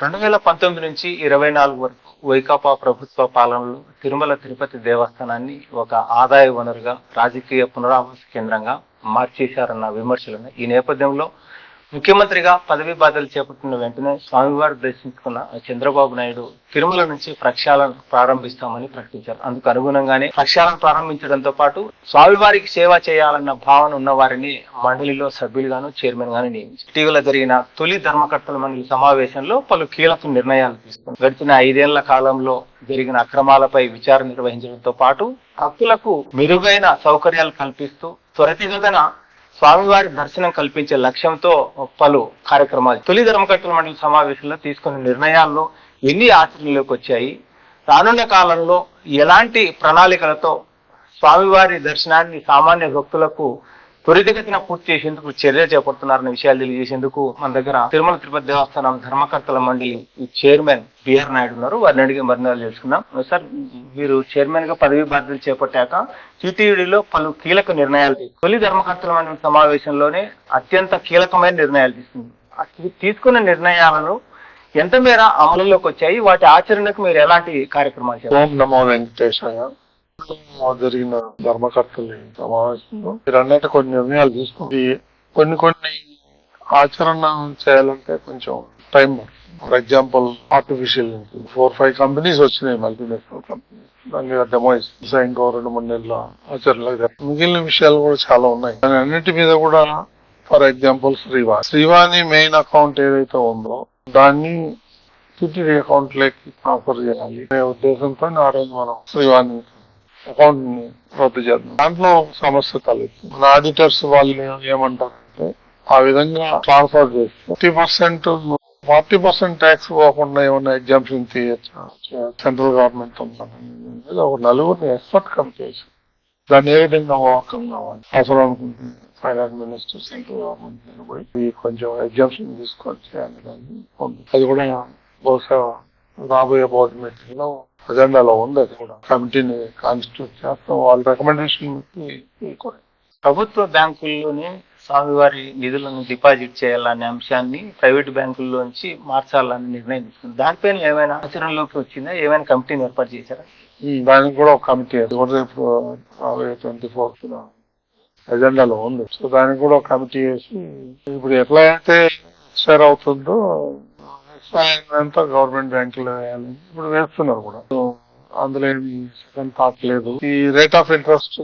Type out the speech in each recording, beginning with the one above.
రెండు వేల పంతొమ్మిది నుంచి ఇరవై నాలుగు వరకు వైకాపా ప్రభుత్వ పాలనలో తిరుమల తిరుపతి దేవస్థానాన్ని ఒక ఆదాయ వనరుగా రాజకీయ పునరావాస కేంద్రంగా మార్చేశారన్న విమర్శలున్నాయి ఈ నేపథ్యంలో ముఖ్యమంత్రిగా పదవి బాధ్యతలు చేపట్టిన వెంటనే స్వామివారు దర్శించుకున్న చంద్రబాబు నాయుడు తిరుమల నుంచి ప్రక్షాళన ప్రారంభిస్తామని ప్రకటించారు. అందుకు అనుగుణంగానే ప్రక్షాళన ప్రారంభించడంతో పాటు స్వామివారికి సేవ చేయాలన్న భావన ఉన్న వారిని మండలిలో సభ్యులుగాను చైర్మన్ గాను నియమించారు. ఇటీవల జరిగిన తొలి ధర్మకర్తల మండలి సమావేశంలో పలు కీలక నిర్ణయాలు తీసుకున్నారు. గడిచిన ఐదేళ్ళ కాలంలో జరిగిన అక్రమాలపై విచారణ నిర్వహించడంతో పాటు భక్తులకు మెరుగైన సౌకర్యాలు కల్పిస్తూ త్వరితగతన స్వామివారి దర్శనం కల్పించే లక్ష్యంతో పలు కార్యక్రమాలు. తొలి ధర్మకర్తల మండలి సమావేశంలో తీసుకున్న నిర్ణయాల్లో ఎన్ని ఆచరణలోకి వచ్చాయి? రానున్న కాలంలో ఎలాంటి ప్రణాళికలతో స్వామివారి దర్శనాన్ని సామాన్య భక్తులకు త్వరితగతిన పూర్తి చేసేందుకు చర్య చేపడుతున్నారన్న విషయాలు తెలియజేసేందుకు మన దగ్గర తిరుమల తిరుపతి దేవస్థానం ధర్మకర్తల మండలి చైర్మన్ బిఆర్ నాయుడు ఉన్నారు. వారిని అడిగి మరణాలు తెలుసుకుందాం. సార్ మీరు చైర్మన్గా పదవి బాధ్యతలు చేపట్టాక టీటీడీలో పలు కీలక నిర్ణయాలు తొలి ధర్మకర్తల మండలి సమావేశంలోనే అత్యంత కీలకమైన నిర్ణయాలు తీసుకుంది. తీసుకున్న నిర్ణయాలను ఎంత మేర అమలులోకి వచ్చాయి? వాటి ఆచరణకు మీరు ఎలాంటి కార్యక్రమాలు చేస్తారు ఓం నమో ప్రభుత్వంలో జరిగిన ధర్మకర్తల సమావేశంలో మీరు అన్నట్టు కొన్ని నిర్ణయాలు తీసుకుంది కొన్ని కొన్ని ఆచరణ చేయాలంటే కొంచెం time for example artificial four five companies వచ్చినాయి మల్టీనేషనల్ కంపెనీస్ దాని మీద డెమో ఇస్తుంది ఇంకో రెండు మూడు నెలల ఆచరణలో మిగిలిన విషయాలు కూడా చాలా ఉన్నాయి. దాని అన్నిటి మీద కూడా ఫర్ ఎగ్జాంపుల్ శ్రీవా శ్రీవాణి మెయిన్ అకౌంట్ ఏదైతే ఉందో దాన్ని సిటీ అకౌంట్లోకి ట్రాన్స్ఫర్ చేయాలి. అనే ఉద్దేశంతో ఆ రోజు మనం శ్రీవాణి అకౌంట్ని రద్దు చేద్దాం దాంట్లో సమస్య తలెత్తుంది మన ఆడిటర్స్ వాళ్ళు ఏమంటారంటే ఆ విధంగా ట్రాన్స్ఫర్ చేస్తే fifty percent forty percent tax పోకుండా ఏమైనా ఎగ్జామ్షన్ తీయచ్చు? సెంట్రల్ గవర్నమెంట్ ఉందని ఒక నలుగురిని ఎక్స్పర్ట్ కమ్ చేసి. దాన్ని ఏ విధంగా ఓవర్కమ్ కావాలి? అవసరం అనుకుంటుంది ఫైనాన్స్ మినిస్టర్ సెంట్రల్ గవర్నమెంట్ పోయి కొంచెం ఎగ్జామ్షన్ తీసుకొని చేయాలి అది కూడా బహుశా రాబోయే బోర్డు మీటింగ్లో అజెండాలో ఉంది అది కూడా. కమిటీని కాన్స్టిట్యూట్ చేస్తాం. వాళ్ళ రికమెండేషన్ ప్రభుత్వ బ్యాంకుల్లోనే స్వామివారి నిధులను డిపాజిట్ చేయాలనే అంశాన్ని ప్రైవేట్ బ్యాంకుల్లోంచి మార్చాలని నిర్ణయం తీసుకుంది దానిపైన ఏమైనా ఆచరణలోకి వచ్చిందా? ఏమైనా కమిటీని ఏర్పాటు చేశారా? దానికి కూడా ఒక కమిటీ అది కూడా రేపు రాబోయే ట్వంటీ ఫోర్త్ ఎజెండాలో ఉంది. సో దానికి కూడా ఒక కమిటీ వేసి ఇప్పుడు ఎట్లా అయితే షేర్ అవుతుందో అంతా గవర్నమెంట్ బ్యాంకులో వేయాలి ఇప్పుడు వేస్తున్నారు కూడా. అందులో ఏమి సెకండ్ థాట్ లేదు. ఈ రేట్ ఆఫ్ ఇంట్రెస్ట్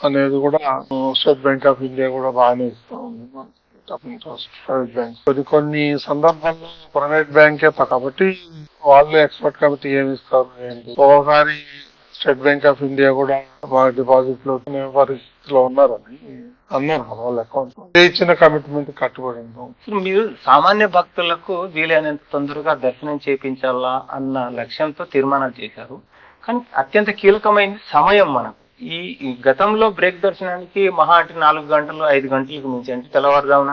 అనేది కూడా స్టేట్ బ్యాంక్ ఆఫ్ ఇండియా కూడా బాగానే ఇస్తా ఉంది. Rate of interest private bank. కొన్ని కొన్ని సందర్భాల్లో ప్రైవేట్ బ్యాంకే కాబట్టి వాళ్ళు ఎక్స్పర్ట్ కమిటీ ఏమి ఇస్తారు ఒకసారి స్టేట్ బ్యాంక్ ఆఫ్ ఇండియా కూడా మా డిపాజిట్లో పరిస్థితిలో ఉన్నారని అన్నారు వాళ్ళ అకౌంట్ ఇచ్చిన కమిట్మెంట్ కట్టుబడి మీరు సామాన్య భక్తులకు వీలైనంత తొందరగా దర్శనం చేయించాలా అన్న లక్ష్యంతో తీర్మానాలు చేశారు. కానీ అత్యంత కీలకమైనది సమయం మనకు. ఈ ఈ గతంలో బ్రేక్ దర్శనానికి మహా అంటే నాలుగు గంటలు ఐదు గంటలకు మించి అంటే తెల్లవారుజామున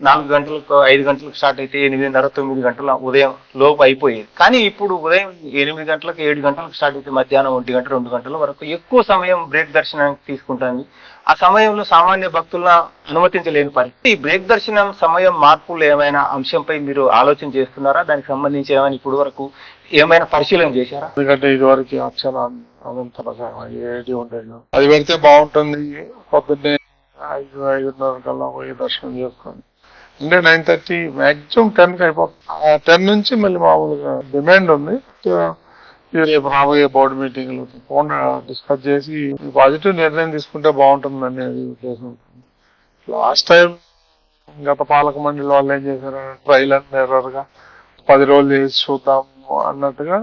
నాలుగు గంటలకు ఐదు గంటలకు స్టార్ట్ అయితే ఎనిమిదిన్నర తొమ్మిది గంటల ఉదయం లోపు అయిపోయేది. కానీ ఇప్పుడు ఉదయం ఎనిమిది గంటలకు ఏడు గంటలకు స్టార్ట్ అయితే మధ్యాహ్నం ఒంటి గంట రెండు గంటల వరకు ఎక్కువ సమయం బ్రేక్ దర్శనానికి తీసుకుంటుంది. ఆ సమయంలో సామాన్య భక్తులను అనుమతించలేని పరిస్థితి. ఈ బ్రేక్ దర్శనం సమయం మార్పులు ఏమైనా అంశంపై మీరు ఆలోచన చేస్తున్నారా? దానికి సంబంధించి ఏమైనా ఇప్పుడు వరకు ఏమైనా పరిశీలన చేశారా? ఎందుకంటే ఇది వరకు అర్చన ఏది ఉండేది? అది పెడితే బాగుంటుంది. పొద్దున్నే ఐదు ఐదున్నర కల్లా పోయి దర్శనం చేసుకోండి అంటే నైన్ థర్టీ మాక్సిమం టెన్ అయిపోతుంది ఆ టెన్ నుంచి మళ్ళీ మామూలుగా డిమాండ్ ఉంది. రేపు రాబోయే బోర్డు మీటింగ్లు ఫోన్ డిస్కస్ చేసి పాజిటివ్ నిర్ణయం తీసుకుంటే బాగుంటుంది అనేది ఉద్దేశం. లాస్ట్ టైం గత పాలక మండలి వాళ్ళు ఏం చేశారు? ట్రైల్ అండ్ ఎర్రర్గా పది రోజులు చేసి చూద్దాము అన్నట్టుగా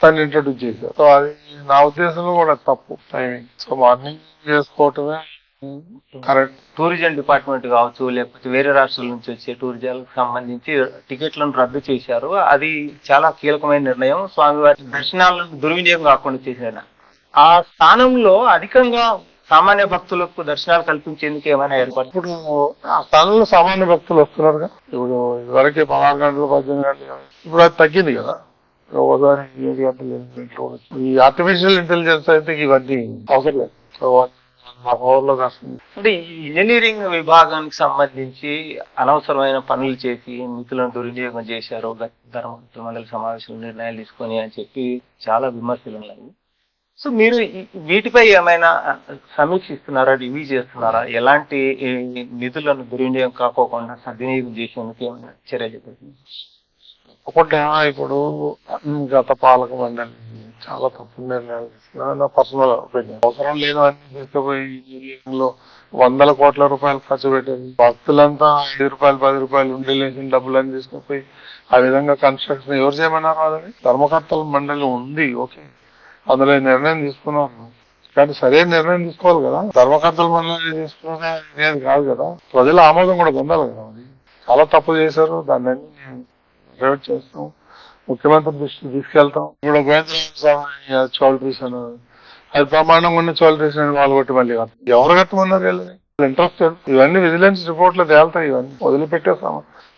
దాన్ని ఇంట్రడ్యూస్ చేశారు. సో అది నా ఉద్దేశంలో కూడా తప్పు టైమింగ్ సో మార్నింగ్ చేసుకోవటమే టూరిజం డిపార్ట్మెంట్ కావచ్చు లేకపోతే వేరే రాష్ట్రాల నుంచి వచ్చే టూరిజాలకు సంబంధించి టికెట్లను రద్దు చేశారు. అది చాలా కీలకమైన నిర్ణయం. స్వామివారి దర్శనాలను దుర్వినియోగం కాకుండా చేశారు. ఆ స్థానంలో అధికంగా సామాన్య భక్తులకు దర్శనాలు కల్పించేందుకు ఏమైనా ఏర్పాటు ఇప్పుడు ఆ స్థానంలో సామాన్య భక్తులు వస్తున్నారుగా? ఇప్పుడు ఇదివరకే పదహారు గంటలు పద్దెనిమిది గంటలు ఇప్పుడు అది తగ్గింది కదా. ఒకసారి ఏడు గంటలు ఎనిమిది గంటలు. కూడా. ఈ ఆర్టిఫిషియల్ ఇంటెలిజెన్స్ అయితే ఇవన్నీ అవసరం లేదు. సో మా ఊర్లో అంటే ఇంజనీరింగ్ విభాగానికి సంబంధించి అనవసరమైన పనులు చేసి నిధులను దుర్వినియోగం చేశారు గత ధర్మ మండలి సమావేశంలో నిర్ణయాలు తీసుకొని అని చెప్పి చాలా విమర్శలు ఉన్నాయి సో మీరు వీటిపై ఏమైనా సమీక్షిస్తున్నారా రివ్యూ చేస్తున్నారా ఎలాంటి నిధులను దుర్వినియోగం కాకోకుండా సద్వినియోగం చేసేందుకు ఏమైనా చర్యలు చేపడుతున్నారు? ఒకటి ఇప్పుడు గత పాలక మండలి చాలా తప్పు నిర్ణయాలు తీసుకున్నా నా పర్సనల్ ఒపీనియన్ అవసరం లేదు అని తీసుకుపోయి లో వందల కోట్ల రూపాయలు ఖర్చు పెట్టింది. భక్తులంతా ఐదు రూపాయలు పది రూపాయలు ఉండి లేచిన డబ్బులని తీసుకుపోయి ఆ విధంగా కన్స్ట్రక్షన్ ఎవరు చేయమన్నారు అదని ధర్మకర్తల మండలి ఉంది ఓకే. అందులో నిర్ణయం తీసుకున్నారు కానీ సరైన నిర్ణయం తీసుకోవాలి కదా. ధర్మకర్తల మండలి తీసుకునే అనేది కాదు కదా. ప్రజల ఆమోదం కూడా పొందాలి కదా అది చాలా తప్పు చేశారు. దాన్ని రివర్ట్ చేస్తాం ముఖ్యమంత్రి దృష్టికి తీసుకెళ్తాం ఇప్పుడు గోవిందరామ చౌల్ట్రీస్ అని అది ప్రమాణంగా ఉన్న చౌల్ట్రీస్ అని వాళ్ళు కొట్టి మళ్ళీ ఎవరు కట్టమన్నారు వీళ్ళని ఇంట్రెస్టెడ్ ఇవన్నీ విజిలెన్స్ రిపోర్ట్లు తేలుతాయి ఇవన్నీ వదిలిపెట్టే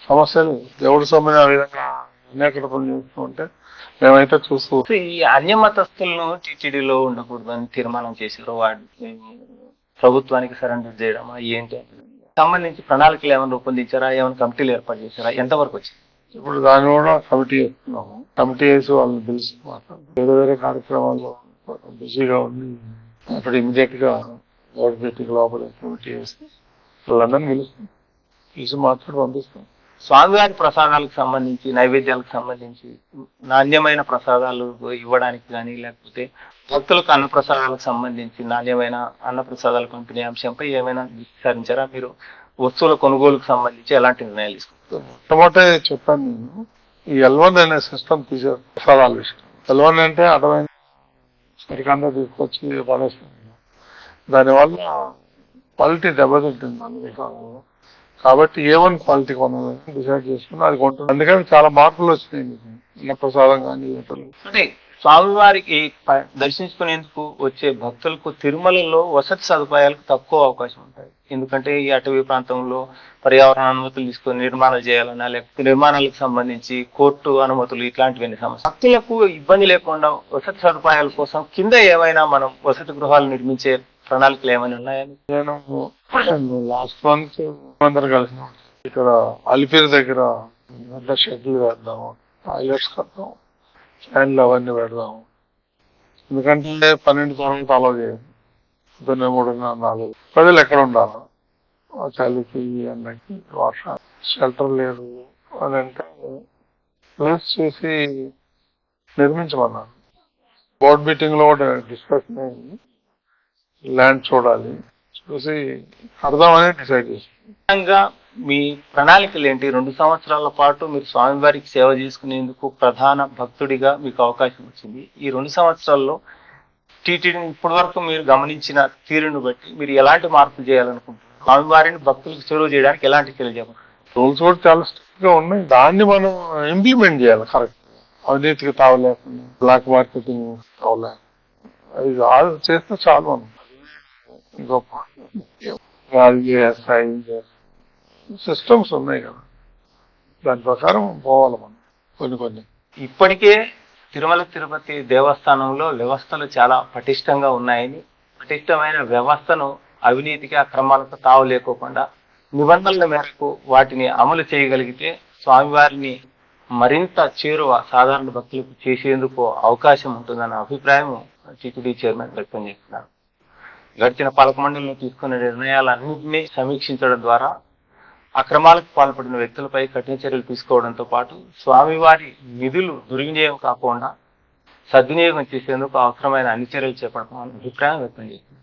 సమస్యలు దేవుడు సొమ్ముని ఆ విధంగా అనేక చేస్తూ ఉంటే మేమైతే చూస్తూ ఈ అన్య మతస్థులను టీటీడీలో ఉండకూడదని తీర్మానం చేశారు వాటిని ప్రభుత్వానికి సరెండర్ చేయడమా ఏంటి? సంబంధించి ప్రణాళికలు ఏమైనా రూపొందించారా? ఏమైనా కమిటీలు ఏర్పాటు చేశారా? ఎంతవరకు వచ్చింది? ఇప్పుడు దాన్ని కూడా కమిటీ చేస్తున్నాము. కమిటీ వేసి వాళ్ళని పిలిచి వేరే వేరే కార్యక్రమాల్లో బిజీగా ఉండి అప్పుడు ఇమీడియట్గా బోర్డు మీటింగ్ లోపల కమిటీ వేసి వాళ్ళందరినీ పిలుస్తాం పిలిచి మాట్లాడి పంపిస్తాం స్వామివారి ప్రసాదాలకు సంబంధించి నైవేద్యాలకు సంబంధించి నాణ్యమైన ప్రసాదాలు ఇవ్వడానికి కానీ లేకపోతే భక్తులకు అన్న ప్రసాదాలకు సంబంధించి నాణ్యమైన అన్న ప్రసాదాల పంపిణీ అంశంపై ఏమైనా సారించారా మీరు వస్తువుల కొనుగోలుకు సంబంధించి ఎలాంటి నిర్ణయాలు తీసుకుంటారు? మొట్టమొదటి చెప్పాను నేను. ఈ ఎల్వన్ అనే సిస్టమ్ తీసారు ప్రసాదాల విషయం ఎల్వన్ అంటే అర్థమైన సరికందా తీసుకొచ్చి పడేస్తాం దానివల్ల క్వాలిటీ దెబ్బతింటుంది అన్ని. కాబట్టి ఏ వన్ క్వాలిటీ కొనాలని డిసైడ్ చేసుకుని అది కొంటుంది అందుకని చాలా మార్పులు వచ్చినాయి మీకు. ప్రసాదం కానీ అంటే స్వామివారికి దర్శించుకునేందుకు వచ్చే భక్తులకు తిరుమలలో వసతి సదుపాయాలకు తక్కువ అవకాశం ఉంటాయి ఎందుకంటే ఈ అటవీ ప్రాంతంలో పర్యావరణ అనుమతులు తీసుకొని నిర్మాణాలు చేయాలన్నా లేకపోతే నిర్మాణాలకు సంబంధించి కోర్టు అనుమతులు ఇట్లాంటివన్నీ సమస్య. భక్తులకు ఇబ్బంది లేకుండా వసతి సదుపాయాల కోసం కింద ఏవైనా మనం వసతి గృహాలు నిర్మించే ప్రణాళికలు ఏమైనా ఉన్నాయని నేను లాస్ట్ మంత్ అందరు కలిసిన. ఇక్కడ అలిపిరి దగ్గర పెద్ద షెడ్లు వేద్దాం. టాయిలెట్స్ కడతాం. స్టాండ్లు అవన్నీ పెడదాము. ఎందుకంటే పన్నెండు తరగతి ఫాలో చేయదు పొద్దున్న మూడున్నర నాలుగు. ప్రజలు ఎక్కడ ఉండాలి? చలికి ఎండకి వర్షం షెల్టర్ లేదు అని అంటే ప్లేస్ చూసి నిర్మించమన్నాను బోర్డ్ మీటింగ్లో కూడా డిస్కషన్ అయింది. ల్యాండ్ చూడాలి. చూసి కడదామని డిసైడ్ చేసి మీ ప్రణాళికలు ఏంటి? రెండు సంవత్సరాల పాటు మీరు స్వామివారికి సేవ చేసుకునేందుకు ప్రధాన భక్తుడిగా మీకు అవకాశం వచ్చింది. ఈ రెండు సంవత్సరాల్లో టీటీడీని ఇప్పటి వరకు మీరు గమనించిన తీరును బట్టి మీరు ఎలాంటి మార్పులు చేయాలనుకుంటున్నారు? స్వామివారిని భక్తులకు చెరువు చేయడానికి ఎలాంటి చర్యలు చేయాలి రూల్స్ కూడా చాలా స్ట్రిక్ట్గా ఉన్నాయి. దాన్ని మనం ఇంప్లిమెంట్ చేయాలి కరెక్ట్ అవినీతికి తావలేకుండా బ్లాక్ మార్కెటింగ్ తావలేకుండా అది చేస్తే చాలు మనం గొప్ప సిస్టమ్స్ ఉన్నాయి కదా. దాని ప్రకారం పోవాలి మనం. కొన్ని కొన్ని. ఇప్పటికే తిరుమల తిరుపతి దేవస్థానంలో వ్యవస్థలు చాలా పటిష్టంగా ఉన్నాయని పటిష్టమైన వ్యవస్థను అవినీతికి అక్రమాలకు తావు లేకోకుండా నిబంధనల మేరకు వాటిని అమలు చేయగలిగితే స్వామివారిని మరింత చేరువ సాధారణ భక్తులకు చేసేందుకు అవకాశం ఉంటుందన్న అభిప్రాయం టీటీడీ చైర్మన్ వ్యక్తం చేస్తున్నారు. గడిచిన పాలక మండలిలో తీసుకున్న నిర్ణయాలన్నింటినీ సమీక్షించడం ద్వారా అక్రమాలకు పాల్పడిన వ్యక్తులపై కఠిన చర్యలు తీసుకోవడంతో పాటు స్వామివారి నిధులు దుర్వినియోగం కాకుండా సద్వినియోగం చేసేందుకు అవసరమైన అన్ని చర్యలు చేపడతామని అభిప్రాయం వ్యక్తం చేసింది.